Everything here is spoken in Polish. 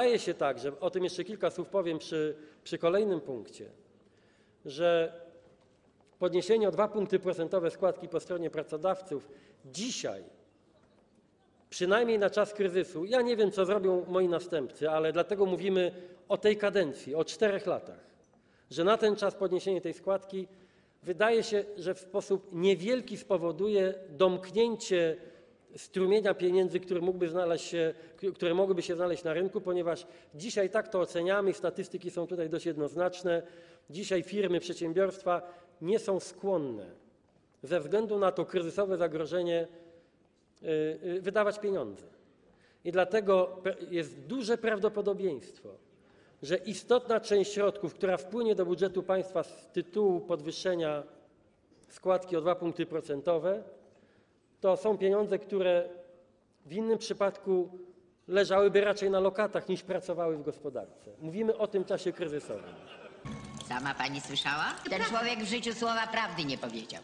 wydaje się także, o tym jeszcze kilka słów powiem przy, kolejnym punkcie, że podniesienie o 2 punkty procentowe składki po stronie pracodawców dzisiaj, przynajmniej na czas kryzysu, ja nie wiem, co zrobią moi następcy, ale dlatego mówimy o tej kadencji, o czterech latach, że na ten czas podniesienie tej składki wydaje się, że w sposób niewielki spowoduje domknięcie strumienia pieniędzy, które, mogłyby się znaleźć na rynku, ponieważ dzisiaj tak to oceniamy, statystyki są tutaj dość jednoznaczne, dzisiaj firmy, przedsiębiorstwa nie są skłonne ze względu na to kryzysowe zagrożenie y, y, wydawać pieniądze. I dlatego jest duże prawdopodobieństwo, że istotna część środków, która wpłynie do budżetu państwa z tytułu podwyższenia składki o 2 punkty procentowe, to są pieniądze, które w innym przypadku leżałyby raczej na lokatach niż pracowały w gospodarce. Mówimy o tym czasie kryzysowym. Sama pani słyszała? Ten człowiek w życiu słowa prawdy nie powiedział.